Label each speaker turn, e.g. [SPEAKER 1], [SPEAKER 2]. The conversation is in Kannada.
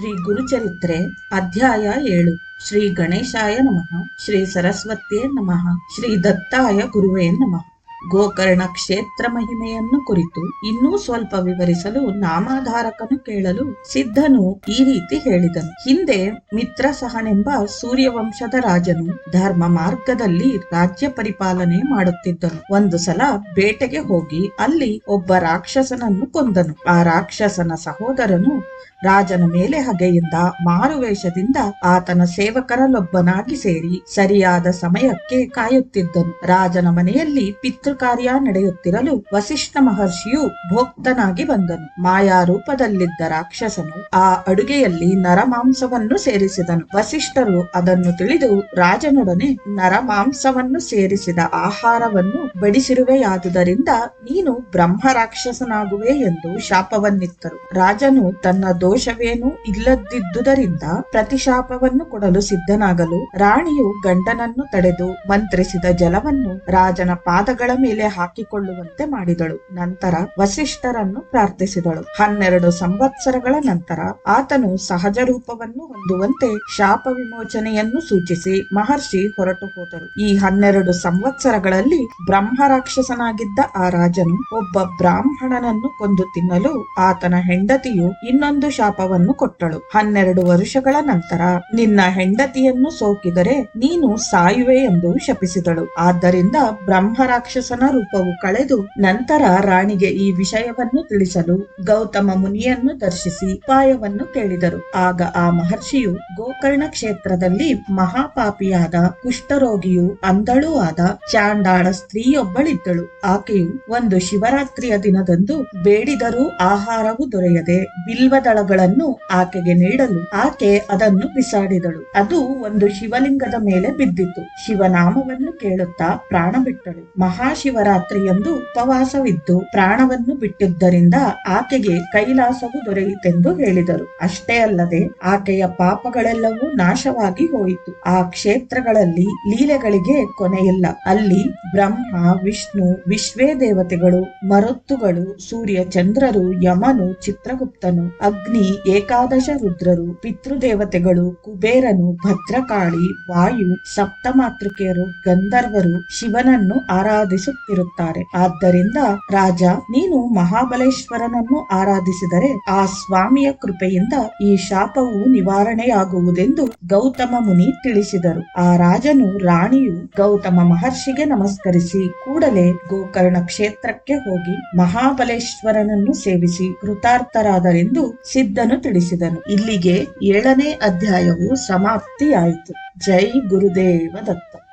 [SPEAKER 1] ಶ್ರೀ ಗುರುಚರಿತ್ರೆ ಅಧ್ಯಾಯ ಏಳು. ಶ್ರೀ ಗಣೇಶಾಯ ನಮಃ. ಶ್ರೀ ಸರಸ್ವತಿಯೇ ನಮಃ. ಶ್ರೀ ದತ್ತಾಯ ಗುರುವೇ ನಮಃ. ಗೋಕರ್ಣ ಕ್ಷೇತ್ರ ಮಹಿಮೆಯನ್ನು ಕುರಿತು ಇನ್ನೂ ಸ್ವಲ್ಪ ವಿವರಿಸಲು ನಾಮಾಧಾರಕನು ಕೇಳಲು ಸಿದ್ಧನು ಈ ರೀತಿ ಹೇಳಿದನು. ಹಿಂದೆ ಮಿತ್ರ ಸಹನೆಂಬ ಸೂರ್ಯವಂಶದ ರಾಜನು ಧರ್ಮ ಮಾರ್ಗದಲ್ಲಿ ರಾಜ್ಯ ಪರಿಪಾಲನೆ ಮಾಡುತ್ತಿದ್ದನು. ಒಂದು ಸಲ ಬೇಟೆಗೆ ಹೋಗಿ ಅಲ್ಲಿ ಒಬ್ಬ ರಾಕ್ಷಸನನ್ನು ಕೊಂದನು. ಆ ರಾಕ್ಷಸನ ಸಹೋದರನು ರಾಜನ ಮೇಲೆ ಹಗೆಯಿಂದ ಮಾರುವೇಷದಿಂದ ಆತನ ಸೇವಕರಲ್ಲೊಬ್ಬನಾಗಿ ಸೇರಿ ಸರಿಯಾದ ಸಮಯಕ್ಕೆ ಕಾಯುತ್ತಿದ್ದನು. ರಾಜನ ಮನೆಯಲ್ಲಿ ಪಿತೃ ಕಾರ್ಯ ನಡೆಯುತ್ತಿರಲು ವಸಿಷ್ಠ ಮಹರ್ಷಿಯು ಭೋಕ್ತನಾಗಿ ಬಂದನು. ಮಾಯಾ ರೂಪದಲ್ಲಿದ್ದ ರಾಕ್ಷಸನು ಆ ಅಡುಗೆಯಲ್ಲಿ ನರಮಾಂಸವನ್ನು ಸೇರಿಸಿದನು. ವಸಿಷ್ಠರು ಅದನ್ನು ತಿಳಿದು ರಾಜನೊಡನೆ ನರಮಾಂಸವನ್ನು ಸೇರಿಸಿದ ಆಹಾರವನ್ನು ಬಡಿಸಿರುವೆಯಾದುದರಿಂದ ನೀನು ಬ್ರಹ್ಮ ರಾಕ್ಷಸನಾಗುವೆ ಎಂದು ಶಾಪವನ್ನಿತ್ತರು. ರಾಜನು ತನ್ನ ದೋಷವೇನೂ ಇಲ್ಲದಿದ್ದುದರಿಂದ ಪ್ರತಿಶಾಪವನ್ನು ಕೊಡಲು ಸಿದ್ಧನಾಗಲು ರಾಣಿಯು ಗಂಡನನ್ನು ತಡೆದು ಮಂತ್ರಿಸಿದ ಜಲವನ್ನು ರಾಜನ ಪಾದಗಳ ಮೇಲೆ ಹಾಕಿಕೊಳ್ಳುವಂತೆ ಮಾಡಿದಳು. ನಂತರ ವಸಿಷ್ಠರನ್ನು ಪ್ರಾರ್ಥಿಸಿದಳು. ಹನ್ನೆರಡು ಸಂವತ್ಸರಗಳ ನಂತರ ಆತನು ಸಹಜ ರೂಪವನ್ನು ಹೊಂದುವಂತೆ ಶಾಪ ವಿಮೋಚನೆಯನ್ನು ಸೂಚಿಸಿ ಮಹರ್ಷಿ ಹೊರಟು ಹೋದರು. ಈ ಹನ್ನೆರಡು ಸಂವತ್ಸರಗಳಲ್ಲಿ ಬ್ರಹ್ಮ ರಾಕ್ಷಸನಾಗಿದ್ದ ಆ ರಾಜನು ಒಬ್ಬ ಬ್ರಾಹ್ಮಣನನ್ನು ಕೊಂದು ತಿನ್ನಲು ಆತನ ಹೆಂಡತಿಯು ಇನ್ನೊಂದು ಶಾಪವನ್ನು ಕೊಟ್ಟಳು. ಹನ್ನೆರಡು ವರುಷಗಳ ನಂತರ ನಿನ್ನ ಹೆಂಡತಿಯನ್ನು ಸೋಕಿದರೆ ನೀನು ಸಾಯುವೆ ಎಂದು ಶಪಿಸಿದಳು. ಆದ್ದರಿಂದ ಬ್ರಹ್ಮ ರಾಕ್ಷಸನ ರೂಪವು ಕಳೆದು ನಂತರ ರಾಣಿಗೆ ಈ ವಿಷಯವನ್ನು ತಿಳಿಸಲು ಗೌತಮ ಮುನಿಯನ್ನು ದರ್ಶಿಸಿ ಉಪಾಯವನ್ನು ಕೇಳಿದರು. ಆಗ ಆ ಮಹರ್ಷಿಯು ಗೋಕರ್ಣ ಕ್ಷೇತ್ರದಲ್ಲಿ ಮಹಾಪಾಪಿಯಾದ ಕುಷ್ಠರೋಗಿಯು ಅಂಧಳೂ ಆದ ಚಾಂಡಾಳ ಸ್ತ್ರೀಯೊಬ್ಬಳಿದ್ದಳು. ಆಕೆಯು ಒಂದು ಶಿವರಾತ್ರಿಯ ದಿನದಂದು ಬೇಡಿದರೂ ಆಹಾರವು ದೊರೆಯದೆ ಬಿಲ್ವದಳಗಳನ್ನು ಆಕೆಗೆ ನೀಡಲು ಆಕೆ ಅದನ್ನು ಬಿಸಾಡಿದಳು. ಅದು ಒಂದು ಶಿವಲಿಂಗದ ಮೇಲೆ ಬಿದ್ದಿತು ಶಿವನಾಮವನ್ನು ಕೇಳುತ್ತಾ ಪ್ರಾಣ ಬಿಟ್ಟಳು. ಮಹಾಶಿವರಾತ್ರಿಯಂದು ಉಪವಾಸವಿದ್ದು ಪ್ರಾಣವನ್ನು ಬಿಟ್ಟಿದ್ದರಿಂದ ಆಕೆಗೆ ಕೈಲಾಸವು ದೊರೆಯಿತೆಂದು ಹೇಳಿದರು. ಅಷ್ಟೇ ಅಲ್ಲದೆ ಆಕೆಯ ಪಾಪಗಳೆಲ್ಲವೂ ನಾಶವಾಗಿ ಹೋಯಿತು. ಆ ಕ್ಷೇತ್ರಗಳಲ್ಲಿ ಲೀಲೆಗಳಿಗೆ ಕೊನೆಯಿಲ್ಲ. ಅಲ್ಲಿ ಬ್ರಹ್ಮ, ವಿಷ್ಣು, ವಿಶ್ವೇ ದೇವತೆಗಳು, ಮರುತ್ತುಗಳು, ಸೂರ್ಯ ಚಂದ್ರರು, ಯಮನು, ಚಿತ್ರಗುಪ್ತನು, ಅಗ್ನಿ, ಏಕಾದಶ ರುದ್ರರು, ಪಿತೃದೇವತೆಗಳು, ಕುಬೇರನು, ಭದ್ರಕಾಳಿ, ವಾಯು, ಸಪ್ತಮಾತೃಕೆಯರು, ಗಂಧರ್ವರು ಶಿವನನ್ನು ಆರಾಧಿಸುತ್ತಿರುತ್ತಾರೆ. ಆದ್ದರಿಂದ ರಾಜ, ನೀನು ಮಹಾಬಲೇಶ್ವರನನ್ನು ಆರಾಧಿಸಿದರೆ ಆ ಸ್ವಾಮಿಯ ಕೃಪೆಯಿಂದ ಈ ಶಾಪವು ನಿವಾರಣೆಯಾಗುವುದೆಂದು ಗೌತಮ ಮುನಿ ತಿಳಿಸಿದರು. ಆ ರಾಜನು ರಾಣಿಯು ಗೌತಮ ಮಹರ್ಷಿಗೆ ನಮಸ್ಕರಿಸಿ ಕೂಡಲೇ ಗೋಕರ್ಣ ಕ್ಷೇತ್ರಕ್ಕೆ ಹೋಗಿ ಮಹಾಬಲೇಶ್ವರನನ್ನು ಸೇವಿಸಿ ಕೃತಾರ್ಥರಾದರೆಂದು ಸಿದ್ಧನು ತಿಳಿಸಿದನು. ಇಲ್ಲಿಗೆ ಏಳನೇ ಅಧ್ಯಾಯವು ಸಮಾಪ್ತಿಯಾಯಿತು. ಜೈ ಗುರುದೇವ ದತ್ತ